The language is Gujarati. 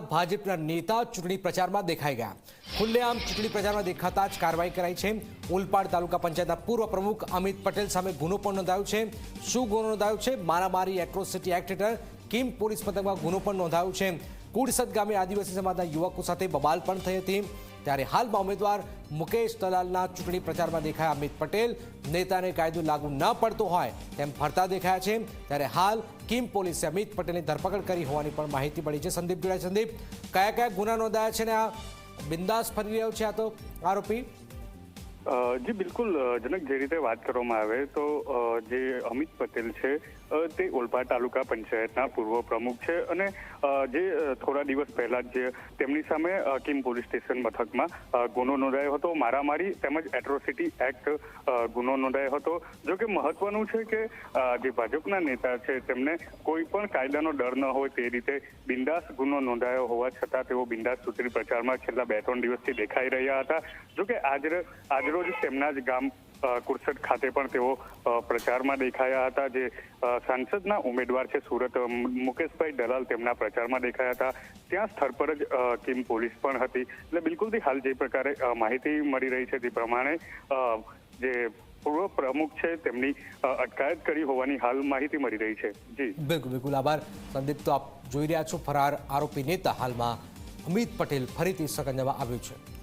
ભાજપના નેતા ચૂંટણી પ્રચારમાં દેખાઈ ગયા. ખુલ્લેઆમ ચૂંટણી પ્રચારમાં દેખાતા જ કાર્યવાહી કરાઈ છે. ઉલપાડ તાલુકા પંચાયતના પૂર્વ પ્રમુખ અમિત પટેલ સામે ગુનો પણ નોંધાયો છે. શું ગુનો નોંધાયો છે? મારામારી એટ્રોસિટી એક્ટ હેઠળ કિમ પોલીસ મથકમાં ગુનો પણ નોંધાયો છે. કુડસદ ગામે આદિવાસી સમાજના યુવકો સાથે બબાલ પણ થઈ હતી. ત્યારે હાલમાં ઉમેદવાર મુકેશ દલાલના ચૂંટણી પ્રચારમાં દેખાયા અમિત પટેલ. નેતાને કાયદો લાગુ ન પડતો હોય તેમ ફરતા દેખાયા છે. ત્યારે હાલ કિમ પોલીસે અમિત પટેલની ધરપકડ કરી હોવાની પણ માહિતી મળી છે. સંદીપ જોડાય સંદીપ, કયા કયા ગુના નોંધાયા છે ને આ બિંદાસ ફરી રહ્યો છે આ તો આરોપી? જી, બિલકુલ જનક જે રીતે વાત કરવામાં આવે તો જે અમિત પટેલ છે તે ઓલપાડ તાલુકા પંચાયતના પૂર્વ પ્રમુખ છે અને જે થોડા દિવસ પહેલા જ તેમની સામે કિમ પોલીસ સ્ટેશન મથકમાં ગુનો નોંધાયો હતો. મારામારી તેમજ એટ્રોસિટી એક્ટ ગુનો નોંધાયો હતો. જો કે મહત્વનું છે કે જે ભાજપના નેતા છે, તેમને કોઈ પણ કાયદાનો ડર ન હોય તે રીતે બિંદાસ ગુનો નોંધાયો હોવા છતાં તેઓ બિંદાસ ચૂંટણી પ્રચારમાં છેલ્લા બે ત્રણ દિવસથી દેખાઈ રહ્યા હતા. જો કે આજ આજરોજ તેમના જ ગામ કુરસદ ખાતે પણ તેઓ પ્રચારમાં દેખાયા હતા. જે સાંસદના ઉમેદવાર છે સુરત મુકેશભાઈ દલાલ તેમના પ્રચારમાં દેખાયા હતા. ત્યાં સ્થળ પર જ ટીમ પોલીસ પણ હતી. એટલે બિલકુલથી હાલ જે પ્રકારે માહિતી મળી રહી છે તે પ્રમાણે જે પૂર્વ પ્રમુખ છે તેમની અટકાયત કરી હોવાની હાલ માહિતી મળી રહી છે. જી. બિલકુલ બિલકુલ. આભાર. સંદીપ, તો આપ જોઈ રહ્યા છો ફરાર આરોપી નેતા હાલમાં અમિત પટેલ ફરીથી સકંજામાં આવ્યું છે.